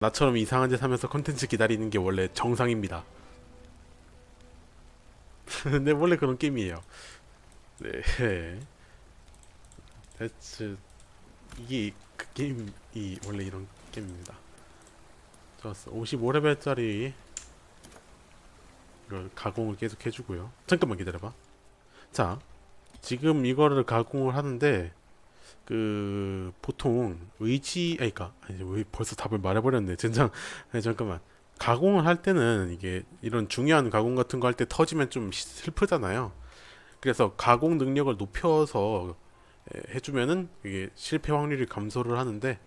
나처럼 이상한 짓 하면서 컨텐츠 기다리는 게 원래 정상입니다. 네, 원래 그런 게임이에요. 네. 대체 이게 그 게임이 원래 이런 게임입니다. 좋았어. 55레벨짜리 이걸 가공을 계속 해주고요. 잠깐만 기다려봐. 자, 지금 이거를 가공을 하는데 그 보통 의지 아니 그니까 아니 왜 벌써 답을 말해버렸네. 젠장 아니 잠깐만. 가공을 할 때는 이게 이런 중요한 가공 같은 거 할 때 터지면 좀 시- 슬프잖아요. 그래서 가공 능력을 높여서 에, 해주면은 이게 실패 확률이 감소를 하는데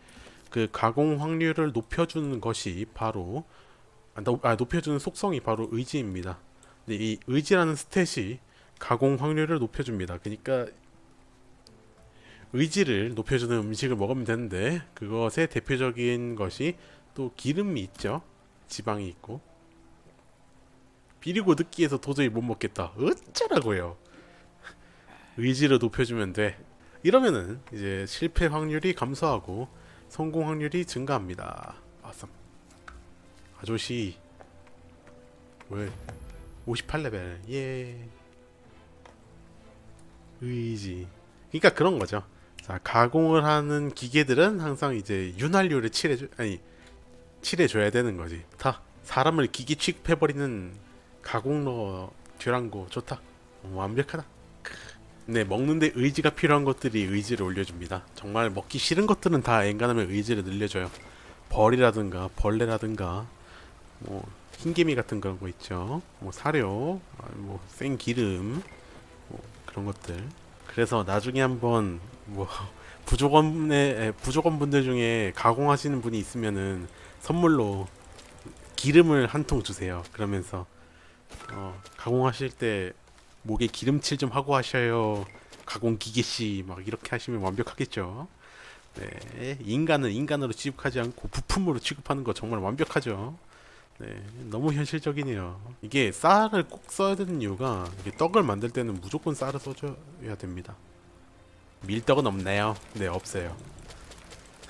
그 가공 확률을 높여주는 것이 바로 아, 높- 아, 높여주는 속성이 바로 의지입니다. 근데 이 의지라는 스탯이 가공 확률을 높여줍니다. 그러니까 의지를 높여주는 음식을 먹으면 되는데 그것의 대표적인 것이 또 기름이 있죠. 지방이 있고. 비리고 느끼해서 도저히 못 먹겠다. 어쩌라고요? 의지를 높여주면 돼. 이러면은 이제 실패 확률이 감소하고 성공 확률이 증가합니다. 아썸 아저씨. 왜? 58레벨. 예. 의지. 그러니까 그런 거죠 자, 가공을 하는 기계들은 항상 이제 윤활유를 칠해줘 아니 칠해줘야 되는 거지. 다 사람을 기계 취급해버리는 가공러 듀랑고 좋다. 어, 완벽하다. 크. 네, 먹는데 의지가 필요한 것들이 의지를 올려줍니다. 정말 먹기 싫은 것들은 다 엔간하면 의지를 늘려줘요. 벌이라든가 벌레라든가 뭐 흰개미 같은 그런 거 있죠. 뭐 사료, 아, 뭐 생 기름, 뭐 그런 것들. 그래서 나중에 한번 뭐 부족원의 에, 부족원 분들 중에 가공하시는 분이 있으면은 선물로 기름을 한 통 주세요. 그러면서 어, 가공하실 때 목에 기름칠 좀 하고 하셔요. 가공 기계 씨 막 이렇게 하시면 완벽하겠죠. 네, 인간은 인간으로 취급하지 않고 부품으로 취급하는 거 정말 완벽하죠. 네, 너무 현실적이네요. 이게 쌀을 꼭 써야 되는 이유가 떡을 만들 때는 무조건 쌀을 써줘야 됩니다. 밀떡은 없나요? 네, 없어요.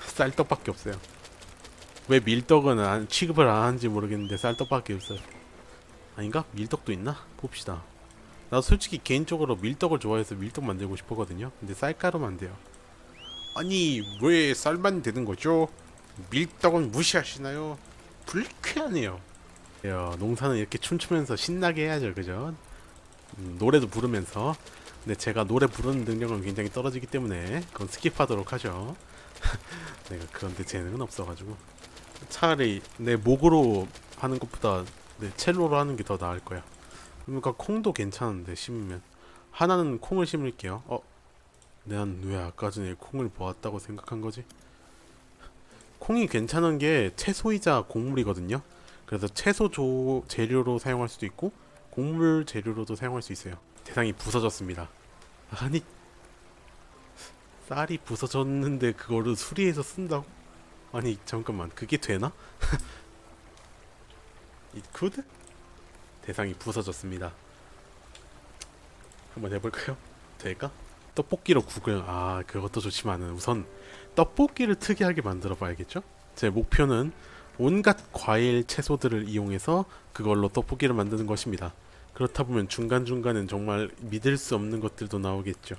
쌀떡밖에 없어요. 왜 밀떡은 안, 취급을 안 하는지 모르겠는데 쌀떡밖에 없어요. 아닌가? 밀떡도 있나? 봅시다. 나 솔직히 개인적으로 밀떡을 좋아해서 밀떡 만들고 싶었거든요. 근데 쌀가루만 돼요. 아니 왜 쌀만 되는 거죠? 밀떡은 무시하시나요? 불쾌하네요. 야, 농사는 이렇게 춤추면서 신나게 해야죠, 그죠? 음, 노래도 부르면서. 근데 제가 노래 부르는 능력은 굉장히 떨어지기 때문에 그건 스킵하도록 하죠. 내가 그런데 재능은 없어가지고 차라리 내 목으로 하는 것보다 내 첼로로 하는 게 더 나을 거야. 그러니까 콩도 괜찮은데 심으면 하나는 콩을 심을게요. 어, 난 왜 아까 전에 콩을 보았다고 생각한 거지? 콩이 괜찮은 게 채소이자 곡물이거든요. 그래서 채소 조 재료로 사용할 수도 있고 곡물 재료로도 사용할 수 있어요. 대상이 부서졌습니다. 아니 쌀이 부서졌는데 그거를 수리해서 쓴다고? 아니 잠깐만 그게 되나? 이 could? 대상이 부서졌습니다. 한번 해볼까요? 될까? 떡볶이로 구글 아 그것도 좋지만은 우선 떡볶이를 특이하게 만들어 봐야겠죠? 제 목표는 온갖 과일 채소들을 이용해서 그걸로 떡볶이를 만드는 것입니다. 그렇다 보면 중간중간엔 정말 믿을 수 없는 것들도 나오겠죠.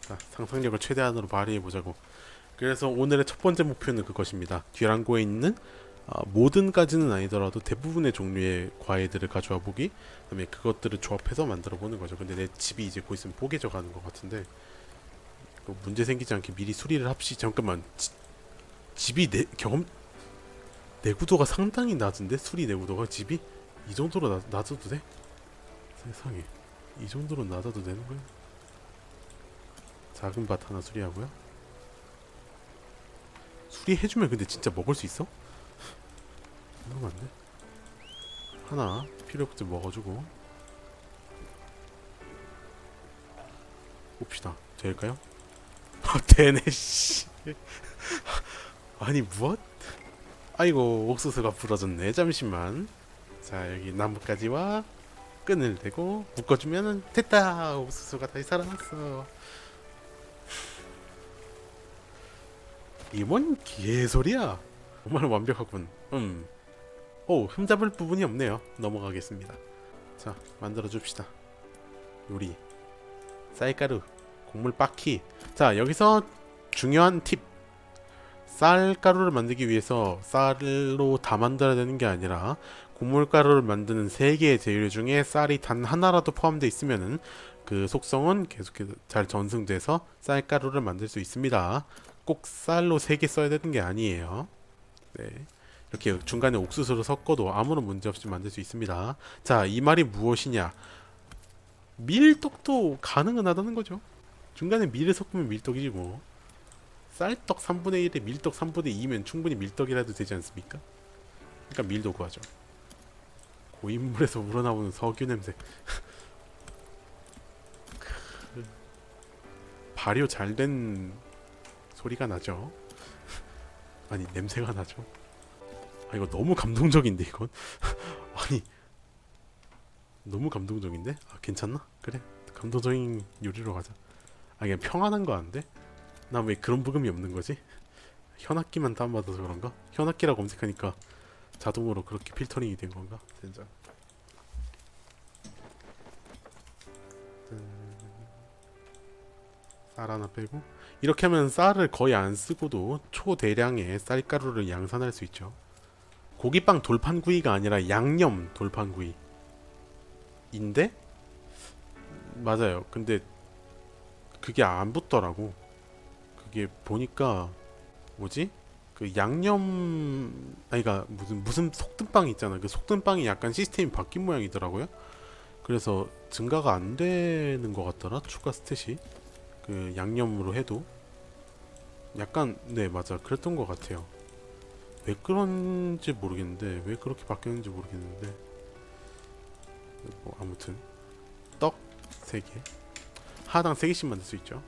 자, 상상력을 최대한으로 발휘해 보자고. 그래서 오늘의 첫 번째 목표는 그것입니다. 듀랑고에 있는 어, 모든까지는 아니더라도 대부분의 종류의 과일들을 가져와 보기, 그다음에 그것들을 조합해서 만들어 보는 거죠. 근데 내 집이 이제 곧 있으면 포개져 가는 것 같은데 그 문제 생기지 않게 미리 수리를 합시. 잠깐만, 지, 집이 내 경험 내구도가 상당히 낮은데 수리 내구도가 집이 이 정도로 나, 낮아도 돼? 세상에 이 정도로 낮아도 되는 거야? 작은 밭 하나 수리하고요. 수리해주면 근데 진짜 먹을 수 있어? 너무 안 돼. 하나 필요 없을 때 먹어주고 봅시다. 될까요? 아, 되네 씨. 아니 무엇? 아이고 옥수수가 부러졌네. 잠시만. 자 여기 나뭇가지와 끈을 대고 묶어주면은 됐다. 옥수수가 다시 살아났어. 이뭔 개소리야? 정말 완벽하군. 음. 오, 흠잡을 부분이 없네요. 넘어가겠습니다. 자, 만들어 줍시다. 요리. 쌀가루, 곡물 빻기. 자, 여기서 중요한 팁. 쌀가루를 만들기 위해서 쌀로 다 만들어야 되는 게 아니라 곡물가루를 만드는 세 개의 재료 중에 쌀이 단 하나라도 포함되어 있으면은 그 속성은 계속해서 잘 전승돼서 쌀가루를 만들 수 있습니다. 꼭 쌀로 세개 써야 되는 게 아니에요. 네. 이렇게 중간에 옥수수를 섞어도 아무런 문제 없이 만들 수 있습니다. 자, 이 말이 무엇이냐? 밀떡도 가능은 하다는 거죠. 중간에 밀을 섞으면 밀떡이지 뭐. 쌀떡 3분의 1에 밀떡 3분의 2면 충분히 밀떡이라도 되지 않습니까? 그러니까 밀도 구하죠. 고인물에서 우러나오는 석유 냄새. 크. 발효 잘 된 소리가 나죠. 아니 냄새가 나죠. 아 이거 너무 감동적인데 이건. 아니 너무 감동적인데? 아 괜찮나? 그래 감동적인 요리로 가자. 아 그냥 평안한 거 아닌데? 나왜 그런 부금이 없는 거지? 현악기만 다운받아서 그런가? 현악기라 검색하니까 자동으로 그렇게 필터링이 된 건가? 진짜. 쌀 하나 빼고 이렇게 하면 쌀을 거의 안 쓰고도 초대량의 쌀가루를 양산할 수 있죠. 고기빵 돌판구이가 아니라 양념 돌판구이인데 맞아요. 근데 그게 안 붙더라고. 그게 보니까 뭐지? 그 양념 아니가 무슨 무슨 속든빵 있잖아. 그 속든빵이 약간 시스템이 바뀐 모양이더라고요. 그래서 증가가 안 되는 것 같더라. 추가 스탯이 그 양념으로 해도 약간 네 맞아 그랬던 것 같아요. 왜 그런지 모르겠는데 왜 그렇게 바뀌었는지 모르겠는데 뭐 아무튼 떡 3개 하나당 3개씩 만들 수 있죠.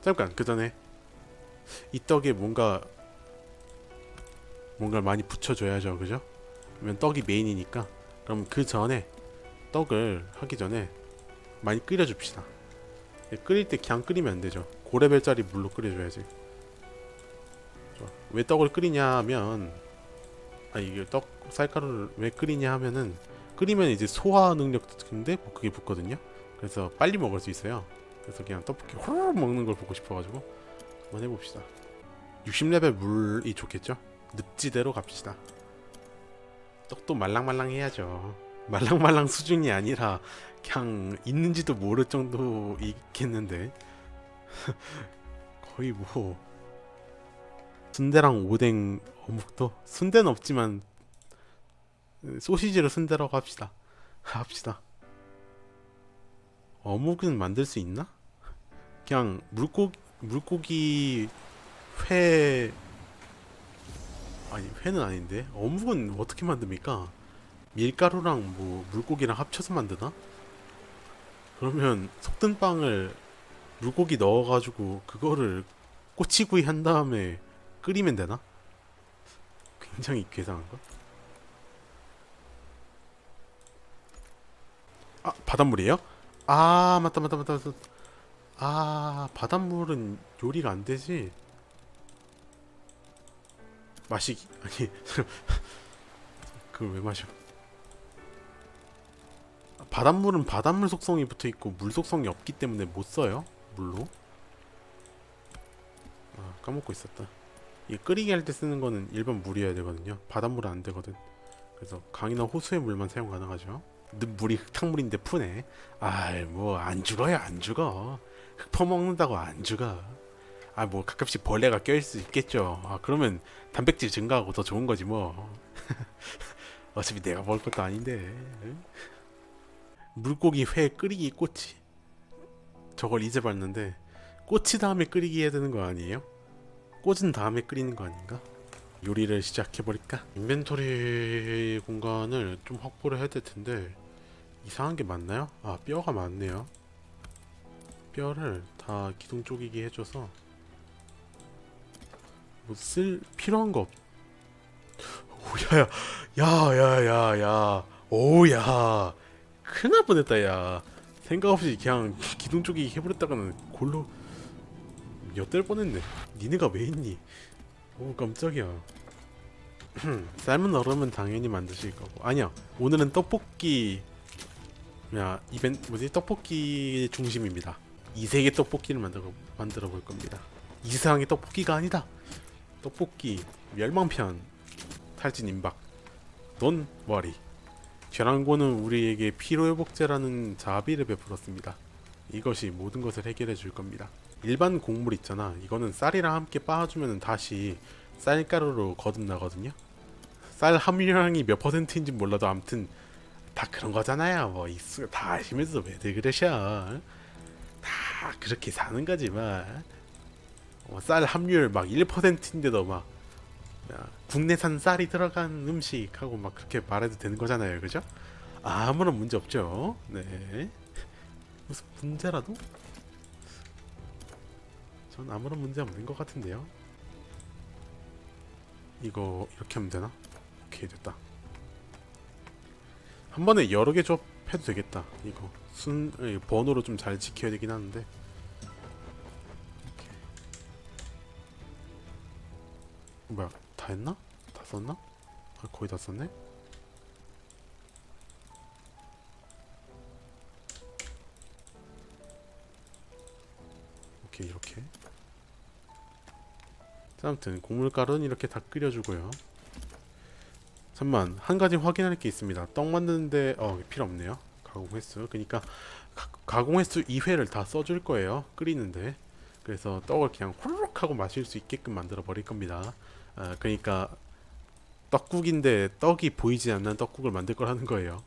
잠깐 그 전에 이 떡에 뭔가 뭔가를 많이 붙여줘야죠, 그죠? 그러면 떡이 메인이니까 그럼 그 전에 떡을 하기 전에 많이 끓여줍시다. 예, 끓일 때 그냥 끓이면 안 되죠. 고레벨짜리 물로 끓여줘야지. 왜 떡을 끓이냐면 아 이게 떡 쌀가루를 왜 끓이냐 하면은 끓이면 이제 소화 능력인데 뭐 그게 붙거든요. 그래서 빨리 먹을 수 있어요. 그래서 그냥 떡볶이 호로록 먹는 걸 보고 싶어가지고 한번 해봅시다. 60레벨 물이 좋겠죠? 늪지대로 갑시다. 떡도 말랑말랑 해야죠. 말랑말랑 수준이 아니라 그냥 있는지도 모를 정도 있겠는데 거의 뭐 순대랑 오뎅 어묵도 순대는 없지만 소시지로 순대라고 합시다. 합시다. 어묵은 만들 수 있나? 그냥 물고기 물고기 회 아니 회는 아닌데 어묵은 어떻게 만듭니까? 밀가루랑 뭐 물고기랑 합쳐서 만드나? 그러면 속든 빵을 물고기 넣어가지고 그거를 꼬치구이 한 다음에 끓이면 되나? 굉장히 괴상한가? 아 바닷물이에요? 아 맞다 맞다 맞다 맞다 아 바닷물은 요리가 안 되지 마시기 아니 그걸 왜 마셔 바닷물은 바닷물 속성이 붙어 있고 물 속성이 없기 때문에 못 써요 물로 아 까먹고 있었다 이 끓이게 할때 쓰는 거는 일반 물이어야 되거든요. 바닷물은 안 되거든. 그래서 강이나 호수의 물만 사용 가능하죠. 늪 물이 흙탕물인데 푸네. 아이 뭐 안 죽어요 안 죽어. 흙 퍼먹는다고 안 죽어. 아 뭐 가끔씩 벌레가 껴일 수 있겠죠. 아 그러면 단백질 증가하고 더 좋은 거지 뭐. 어차피 내가 먹을 것도 아닌데 응? 물고기 회 끓이기 꼬치 저걸 이제 봤는데 꼬치 다음에 끓이기 해야 되는 거 아니에요? 꽂은 다음에 끓이는 거 아닌가? 요리를 시작해버릴까? 인벤토리 공간을 좀 확보를 해야 될 텐데 이상한 게 많나요? 아 뼈가 많네요 뼈를 다 기둥 쪼개기 해줘서 뭐 쓸 필요한 거 없... 오야야 야야야야 오야 큰일 날 뻔했다 야 생각 없이 그냥 기둥 쪼개기 해버렸다가는 골로 엿될 뻔했네. 니네가 왜 있니? 오 깜짝이야. 삶은 얼음은 당연히 만드실 거고. 아니요 오늘은 떡볶이 야 이벤 뭐지? 떡볶이 중심입니다. 이세계 떡볶이를 만들어 만들어 볼 겁니다. 이상의 떡볶이가 아니다. 떡볶이 멸망편 탈진 임박. 돈 워리 계란고는 우리에게 피로회복제라는 자비를 베풀었습니다 이것이 모든 것을 해결해 줄 겁니다 일반 곡물 있잖아 이거는 쌀이랑 함께 빻아주면 다시 쌀가루로 거듭나거든요 쌀 함유량이 몇 퍼센트인지 몰라도 아무튼 다 그런 거잖아요. 뭐 익숙 다 아시면서 왜들 그러셔? 다 그렇게 사는 거지만 어, 쌀 함유율 막 1%인데도 막 야, 국내산 쌀이 들어간 음식하고 막 그렇게 말해도 되는 거잖아요, 그죠? 아무런 문제 없죠. 네. 무슨 문제라도? 전 아무런 문제 없는 것 같은데요. 이거 이렇게 하면 되나? 오케이 됐다. 한 번에 여러 개 조합해도 되겠다. 이거 순 에, 번호로 좀 잘 지켜야 되긴 하는데. 뭐야 다 했나? 다 썼나? 아, 거의 다 썼네. 이렇게. 자, 아무튼 곡물가루는 이렇게 다 끓여주고요. 잠만 한 가지 확인할 게 있습니다. 떡 만드는데 어 필요 없네요. 가공 횟수. 가, 가공 횟수 2회를 다 써줄 거예요. 끓이는데. 그래서 떡을 그냥 호로록 하고 마실 수 있게끔 만들어 버릴 겁니다. 아, 그러니까 떡국인데 떡이 보이지 않는 떡국을 만들 거라는 거예요.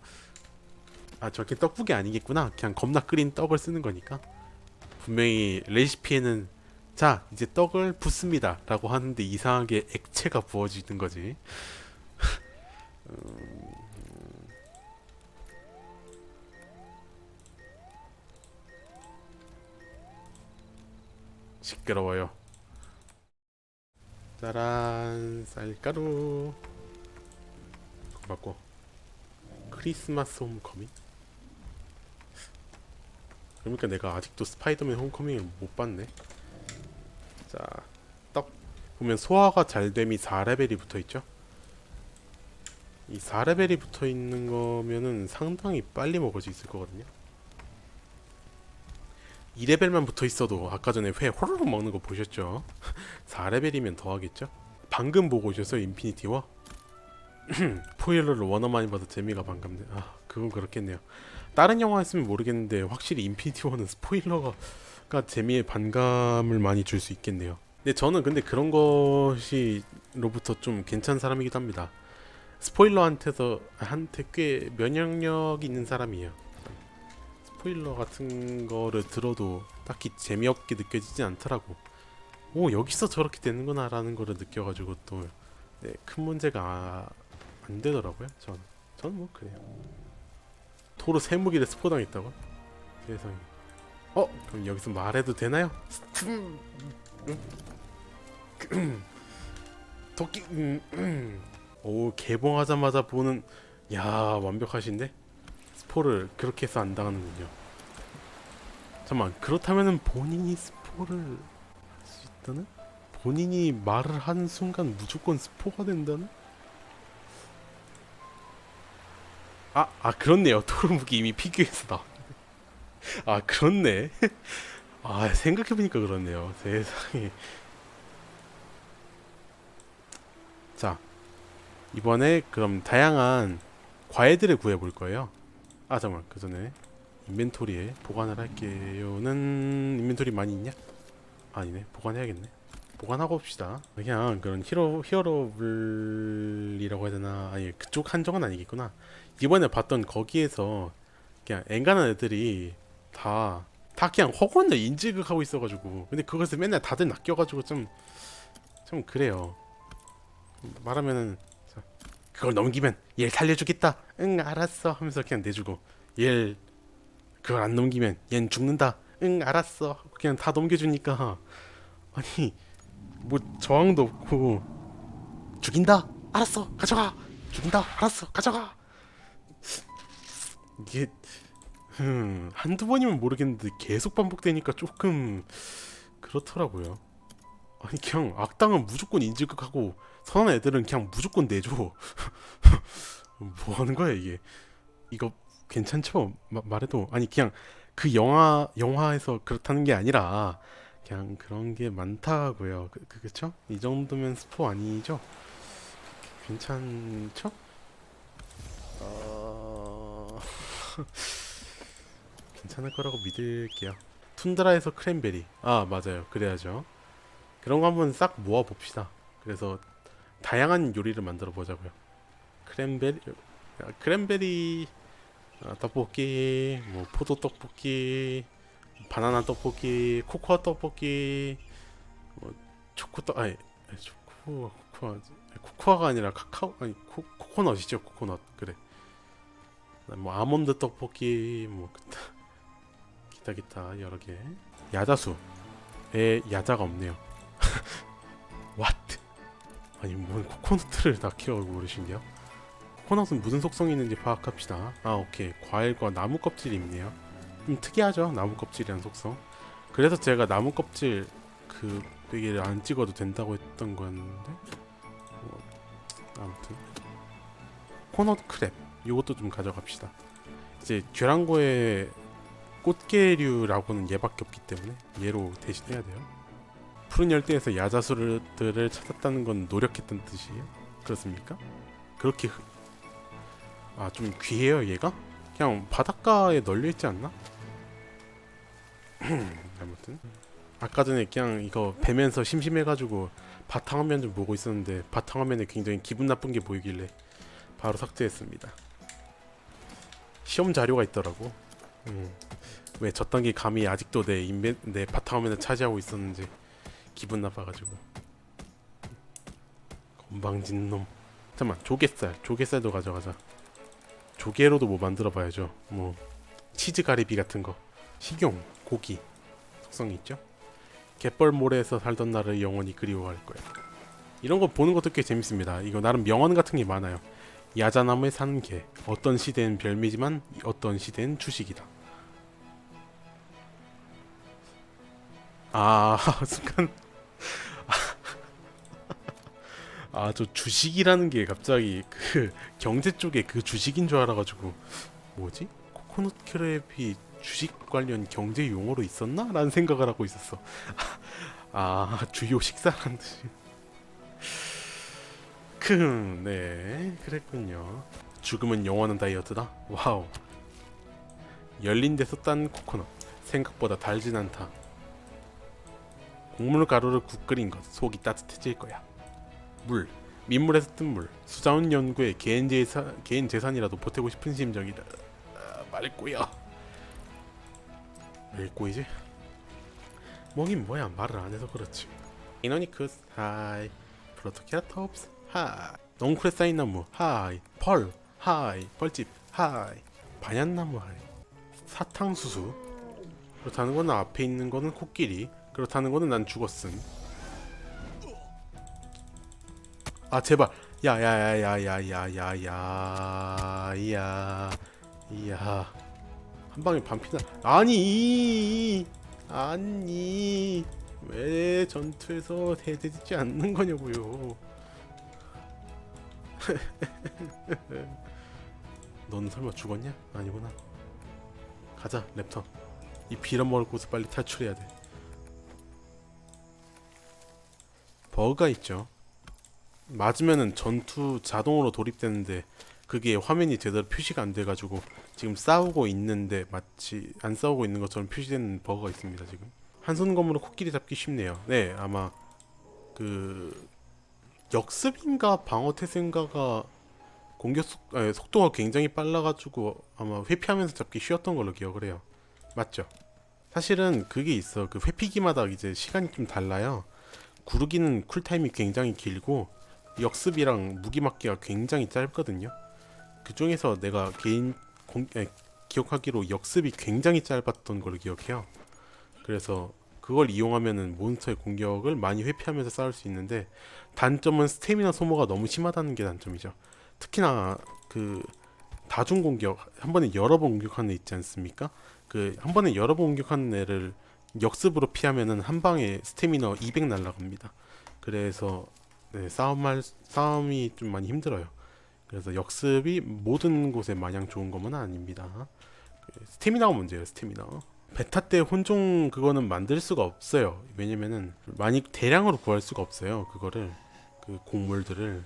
아 저렇게 떡국이 아니겠구나. 그냥 겁나 끓인 떡을 쓰는 거니까. 분명히 레시피에는 자 이제 떡을 붓습니다 라고 하는데 이상하게 액체가 부어지는 거지. 시끄러워요. 짜란 쌀가루. 맞고 크리스마스 홈커밍 그러니까 내가 아직도 스파이더맨 홈커밍을 못 봤네. 자, 떡 보면 소화가 잘 됨이 4레벨이 붙어 있죠. 이 4레벨이 붙어 있는 거면은 상당히 빨리 먹을 수 있을 거거든요. 2레벨만 붙어 있어도 아까 전에 회 호로록 먹는 거 보셨죠? 4레벨이면 더 하겠죠? 방금 보고 오셔서 인피니티 워? 포일러를 워너 많이 봐도 재미가 반갑네. 아, 그건 그렇겠네요. 다른 영화 했으면 모르겠는데 확실히 인피니티 워는 스포일러가 재미에 반감을 많이 줄 수 있겠네요. 근데 저는 근데 그런 것이로부터 좀 괜찮은 사람이기도 합니다. 스포일러한테서 한테 꽤 면역력이 있는 사람이에요. 스포일러 같은 거를 들어도 딱히 재미없게 느껴지지 않더라고. 오 여기서 저렇게 되는구나라는 거를 느껴가지고 또 네, 큰 문제가 안 되더라고요. 전, 전뭐 그래요. 토로 세무기를 스포당했다고? 세상에. 어 그럼 여기서 말해도 되나요? 스툼. 음. 도끼. 오 개봉하자마자 보는 야 완벽하신데 스포를 그렇게 해서 안 당하는군요. 잠만 그렇다면은 본인이 스포를 할 수 있다는? 본인이 말을 하는 순간 무조건 스포가 된다는? 아, 아 그렇네요. 토르묵이 이미 피규어에서 나. 아 그렇네. 아 생각해보니까 그렇네요. 세상에. 자 이번에 그럼 다양한 과일들을 구해볼 거예요. 아 잠깐 그 전에 인벤토리에 보관을 할게요는 인벤토리 많이 있냐? 아니네 보관해야겠네. 보관하고 봅시다. 그냥 그런 히로 히어로블이라고 해야 되나? 아니 그쪽 한정은 아니겠구나. 이번에 봤던 거기에서 그냥 앵간한 애들이 다 다 그냥 허구한데 인질극하고 있어가지고 근데 그것을 맨날 다들 낚여가지고 좀 좀 그래요. 말하면은 자, 그걸 넘기면 얘를 살려주겠다. 응 알았어 하면서 그냥 내주고 얘를 그걸 안 넘기면 얜 죽는다. 응 알았어 그냥 다 넘겨주니까 아니 뭐 저항도 없고 죽인다. 알았어 가져가. 죽인다. 알았어 가져가. 이게 음, 한두 번이면 모르겠는데 계속 반복되니까 조금 그렇더라고요. 아니 그냥 악당은 무조건 인질극하고 선한 애들은 그냥 무조건 내줘. 뭐 하는 거야 이게? 이거 괜찮죠? 마- 말해도 아니 그냥 그 영화 영화에서 그렇다는 게 아니라 그냥 그런 게 많다고요. 그, 그 그쵸? 이 정도면 스포 아니죠? 괜찮죠? 어... 괜찮을 거라고 믿을게요. 툰드라에서 크랜베리. 아 맞아요. 그래야죠. 그런 거 한번 싹 모아 봅시다. 그래서 다양한 요리를 만들어 보자고요. 크랜베리, 아, 크랜베리 아, 떡볶이, 뭐 포도 떡볶이, 바나나 떡볶이, 코코아 떡볶이, 뭐 초코 떡 아니 초코 코코아 코코아가 아니라 카카오 아니 코, 코코넛이죠 코코넛 그래. 뭐 아몬드 떡볶이 뭐 기타 기타 여러 개. 야자수에 야자가 없네요. What? 아니 뭔 코코넛을 다 키워고 그러신데요? 코코넛은 무슨 속성이 있는지 파악합시다. 아 오케이 과일과 나무 껍질이 있네요. 좀 특이하죠 나무 껍질이란 속성. 그래서 제가 나무 껍질 그 베개를 안 찍어도 된다고 했던 건데 뭐, 아무튼 코코넛 크랩 이것도 좀 가져갑시다. 이제 듀랑고의 꽃게류라고는 얘밖에 없기 때문에 얘로 대신해야 돼요. 푸른 열대에서 야자수들을 찾았다는 건 노력했다는 뜻이에요. 그렇습니까? 그렇게 아좀 귀해요 얘가? 그냥 바닷가에 널려 있지 않나? 아무튼 아까 전에 그냥 이거 뵈면서 심심해가지고 바탕화면 좀 보고 있었는데 바탕화면에 굉장히 기분 나쁜 게 보이길래 바로 삭제했습니다. 시험 자료가 있더라고. 음. 왜 저딴 게 감히 아직도 내 인벤 내 바탕화면을 차지하고 있었는지 기분 나빠가지고 건방진 놈. 잠깐만 조개살 조개살도 가져가자. 조개로도 뭐 만들어봐야죠. 뭐 치즈 가리비 같은 거, 식용 고기 속성이 있죠. 갯벌 모래에서 살던 나를 영원히 그리워할 거야. 이런 거 보는 것도 꽤 재밌습니다. 이거 나름 명언 같은 게 많아요. 야자나무에 사는 개. 어떤 시대엔 별미지만 어떤 시대엔 주식이다. 아 순간 아 저 주식이라는 게 갑자기 그 경제 쪽에 그 주식인 줄 알아가지고 뭐지 코코넛 크랩이 주식 관련 경제 용어로 있었나? 라는 생각을 하고 있었어 아 주요 식사라는 뜻 이 큰네 그랬군요. 죽음은 영원한 다이어트다? 와우. 열린 데서 딴 코코넛. 생각보다 달진 않다. 곡물 가루를 국 끓인 것. 속이 따뜻해질 거야. 물. 민물에서 뜬 물. 수자원 연구의 개인 재산 개인 재산이라도 보태고 싶은 심정이다. 아, 말꼬야. 왜 꼬이지? 뭐긴 뭐야. 말을 안 해서 그렇지. 이노니크스. 하이. 프로토케라톱스 하이. 넝쿨에 쌓인 나무 하이. 펄 하이. 펄집 하이. 반얀나무 하이. 사탕수수. 그렇다는 건 앞에 있는 거는 코끼리. 그렇다는 거는 난 죽었음. 아 제발. 야야야야야야야야야 이야. 한 방에 반피나. 아니! 아니! 왜 전투에서 대대지 않는 거냐고요. 넌 설마 죽었냐? 아니구나. 가자 랩터. 이 빌어먹을 곳을 빨리 탈출해야 돼. 버그가 있죠. 맞으면은 전투 자동으로 돌입되는데 그게 화면이 제대로 표시가 안 돼가지고 지금 싸우고 있는데 마치 안 싸우고 있는 것처럼 표시되는 버그가 있습니다 지금 한 손검으로 코끼리 잡기 쉽네요 네 아마 그 역습인가 방어 태세인가가 공격 속, 아니, 속도가 굉장히 빨라가지고 아마 회피하면서 잡기 쉬웠던 걸로 기억을 해요 맞죠 사실은 그게 있어 그 회피기마다 이제 시간이 좀 달라요 구르기는 쿨타임이 굉장히 길고 역습이랑 무기 맞기가 굉장히 짧거든요. 그 중에서 내가 개인 공, 에, 기억하기로 역습이 굉장히 짧았던 걸로 기억해요. 그래서 그걸 이용하면은 몬스터의 공격을 많이 회피하면서 싸울 수 있는데 단점은 스태미나 소모가 너무 심하다는 게 단점이죠. 특히나 그 다중 공격 한 번에 여러 번 공격하는 애 있지 않습니까? 그 한 번에 여러 번 공격하는 애를 역습으로 피하면은 한 방에 스태미너 200 날라갑니다. 그래서 네, 싸움할 싸움이 좀 많이 힘들어요. 그래서 역습이 모든 곳에 마냥 좋은 것은 아닙니다. 그 스태미나가 문제예요. 스태미나. 베타 때 혼종 그거는 만들 수가 없어요. 왜냐면은 많이 대량으로 구할 수가 없어요. 그거를 그 곡물들을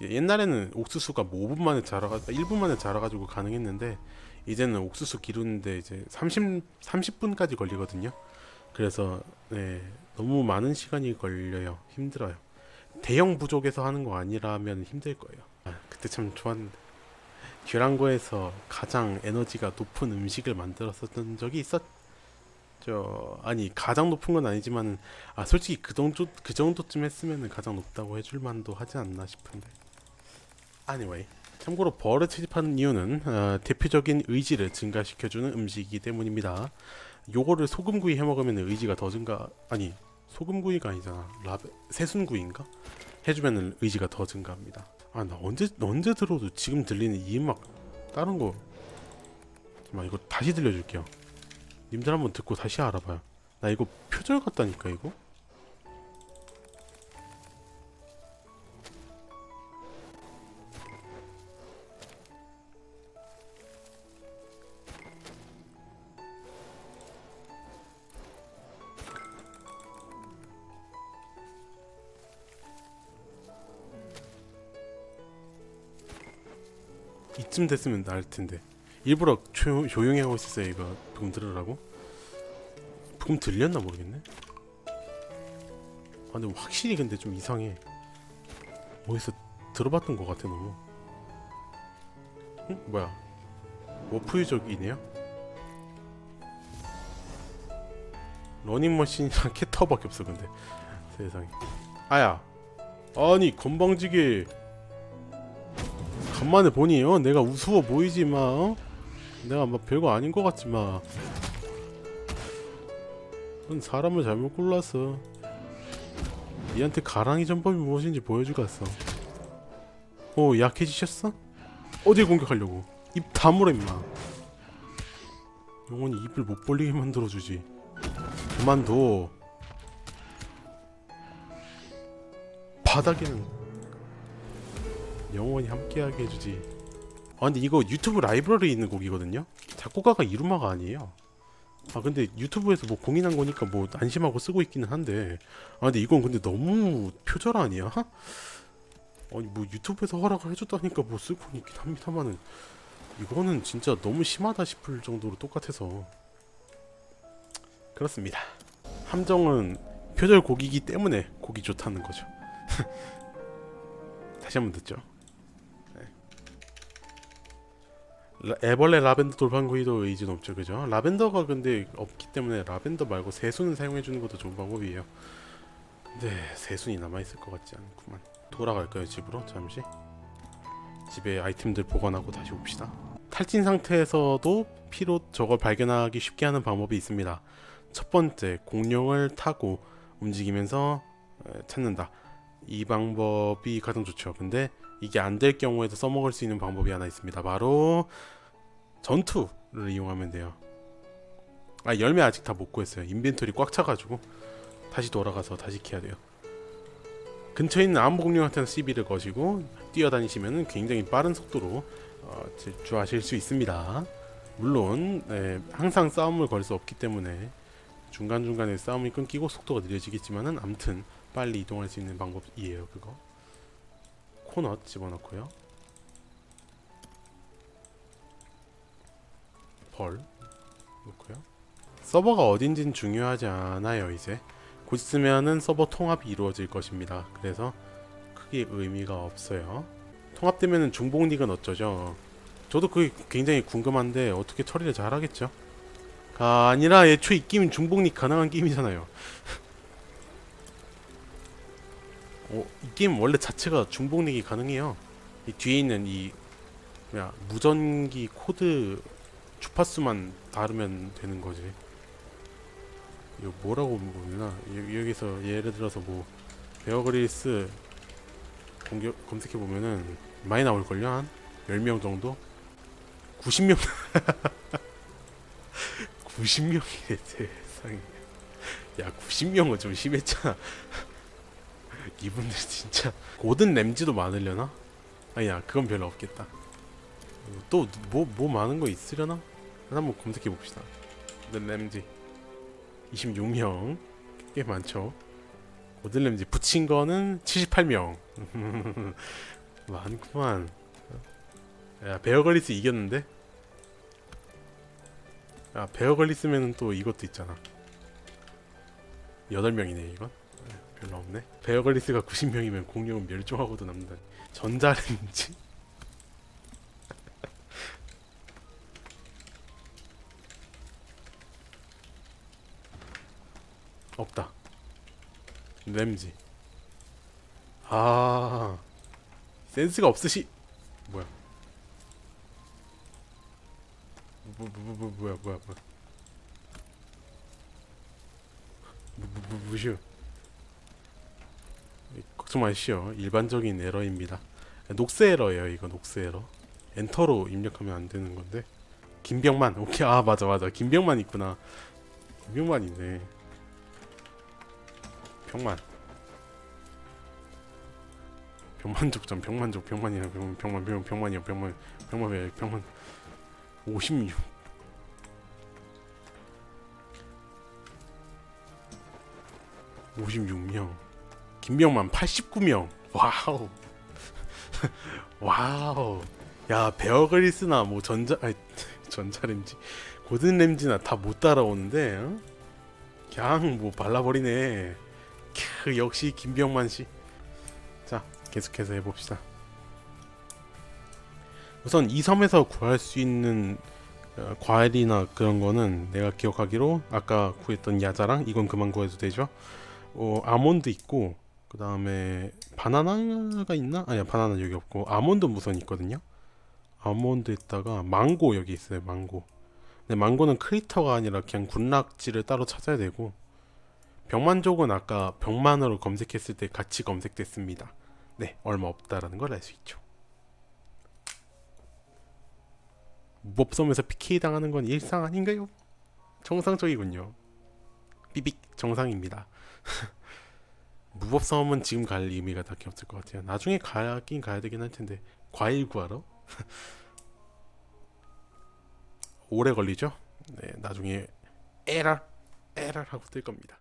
옛날에는 옥수수가 뭐 5분 만에 자라가 1분 만에 자라가지고 가능했는데 이제는 옥수수 기르는데 이제 30 30분까지 걸리거든요. 그래서 네 너무 많은 시간이 걸려요. 힘들어요. 대형 부족에서 하는 거 아니라면 힘들 거예요. 아, 그때 참 좋았는데 듀랑고에서 가장 에너지가 높은 음식을 만들었었던 적이 있었 죠. 아니 가장 높은 건 아니지만 아 솔직히 그 정도 그 정도쯤 했으면 가장 높다고 해줄 만도 하지 않나 싶은데. Anyway. 참고로 벌을 채집하는 이유는 어, 대표적인 의지를 증가시켜주는 음식이기 때문입니다. 요거를 소금구이 해 먹으면 의지가 더 증가 아니 소금구이가 아니잖아 라베 새순구이인가 해주면 의지가 더 증가합니다. 아 나 언제 언제 들어도 지금 들리는 이 음악 다른 거 잠깐 이거 다시 들려줄게요. 님들 한번 듣고 다시 알아봐요. 나 이거 표절 같다니까 이거. 이쯤 됐으면 나을 텐데 일부러 조용, 조용히 하고 있었어요 이거. 부금 들으라고? 부금 들렸나 모르겠네. 아 근데 확실히 근데 좀 이상해. 어디서 들어봤던 것 같아 너무. 응? 뭐야? 워프유적이네요? 러닝머신이랑 캣타워밖에 없어 근데. 세상에. 아야. 아니 건방지게. 간만에 보니 어 내가 우스워 보이지 마 어? 내가 막 별거 아닌 것 같지 마. 넌 사람을 잘못 골랐어. 니한테 가랑이 전법이 무엇인지 보여주겠어. 어 약해지셨어? 어디 공격하려고? 입 다물어 임마. 영원히 입을 못 벌리게 만들어주지. 그만둬. 바닥에는 영원히 함께하게 해주지. 아 근데 이거 유튜브 라이브러리에 있는 곡이거든요. 작곡가가 이루마가 아니에요. 아 근데 유튜브에서 뭐 공인한 거니까 뭐 안심하고 쓰고 있기는 한데 아 근데 이건 근데 너무 표절 아니야? 아니 뭐 유튜브에서 허락을 해줬다니까 뭐 쓰고 있긴 합니다만은 이거는 진짜 너무 심하다 싶을 정도로 똑같아서 그렇습니다. 함정은 표절 곡이기 때문에 곡이 좋다는 거죠. 다시 한번 듣죠. 애벌레 라벤더 돌판구이도 의지 높죠 그죠? 라벤더가 근데 없기 때문에 라벤더 말고 새순을 사용해 주는 것도 좋은 방법이에요. 근데 새순이 남아있을 것 같지 않구만. 돌아갈까요 집으로 잠시? 집에 아이템들 보관하고 다시 옵시다. 탈진 상태에서도 피로 저걸 발견하기 쉽게 하는 방법이 있습니다. 첫 번째 공룡을 타고 움직이면서 에, 찾는다. 이 방법이 가장 좋죠. 근데 이게 안 될 경우에도 써먹을 수 있는 방법이 하나 있습니다. 바로 전투를 이용하면 돼요. 아 열매 아직 다 못 구했어요. 인벤토리 꽉 차가지고 다시 돌아가서 다시 캐야 돼요. 근처에 있는 암흑공룡한테는 시비를 거시고 뛰어다니시면 굉장히 빠른 속도로 어, 질주하실 수 있습니다. 물론 네, 항상 싸움을 걸 수 없기 때문에 중간 중간에 싸움이 끊기고 속도가 느려지겠지만은 암튼 빨리 이동할 수 있는 방법이에요. 그거. 코넛 집어넣고요. 벌 넣고요. 서버가 어딘진 중요하지 않아요 이제 곧 있으면은 서버 통합이 이루어질 것입니다. 그래서 크게 의미가 없어요. 통합되면은 중복닉은 어쩌죠? 저도 그게 굉장히 궁금한데 어떻게 처리를 잘하겠죠? 가 아니라 애초에 이 게임은 중복닉 가능한 게임이잖아요. 어, 이 게임 원래 자체가 중복닉이 가능해요. 이 뒤에 있는 이 뭐야 무전기 코드 주파수만 다르면 되는 거지. 이거 뭐라고 여- 여기서 예를 들어서 뭐 베어그릴스 공격 검색해 보면은 많이 나올 걸요 한 10명 정도? 90명 90명이래 세상에 야 90명은 좀 심했잖아 이분들 진짜 고든 램지도 많으려나? 아니야 그건 별로 없겠다 또뭐뭐 많은 거 있으려나? 한번 검색해 봅시다. 고든 램지. 26명. 꽤 많죠? 고든 램지. 붙인 거는 78명. 많구만. 야 베어걸리스 이겼는데? 야 베어걸리스면은 또 이것도 있잖아. 8명이네 이건. 네, 별로 없네. 베어걸리스가 90명이면 공룡은 멸종하고도 남다 전자레인지 없다. 램지 아 센스가 없으시. 뭐야? 뭐, 뭐, 뭐, 뭐, 뭐야 뭐야 뭐야? 뭐, 뭐, 뭐, 무시오? 걱정 마시오. 일반적인 에러입니다. 녹스 에러예요 이거 녹스 에러. 엔터로 입력하면 안 되는 건데. 김병만. 오케이. 아 맞아 맞아. 김병만 있구나. 김병만 있네 병만. 병만족전 병만족 병만이야. 병 병만 병 병만이야. 병만 병만 왜 병만. 56 56명. 김병만 89명. 와우. 와우. 야 베어그리스나 뭐 전자 아니 전자램지 고든 램지나 다 못 따라오는데 어? 그냥 뭐 발라버리네 캬 역시 김병만 씨 자 계속해서 해봅시다. 우선 이 섬에서 구할 수 있는 어, 과일이나 그런 거는 내가 기억하기로 아까 구했던 야자랑 이건 그만 구해도 되죠? 어, 아몬드 있고 그 다음에 바나나가 있나? 아니야 바나나 여기 없고 아몬드 무선 있거든요. 아몬드에다가 망고 여기 있어요 망고. 근데 망고는 크리터가 아니라 그냥 군락지를 따로 찾아야 되고 병만족은 아까 병만으로 검색했을 때 같이 검색됐습니다 네 얼마 없다라는 걸 알 수 있죠 무법섬에서 PK 당하는 건 일상 아닌가요? 정상적이군요 삐빅 정상입니다 무법섬은 지금 갈 의미가 딱히 없을 것 같아요. 나중에 가긴 가야 되긴 할 텐데 과일 구하러 오래 걸리죠? 네, 나중에 에랄 하고 뜰 겁니다.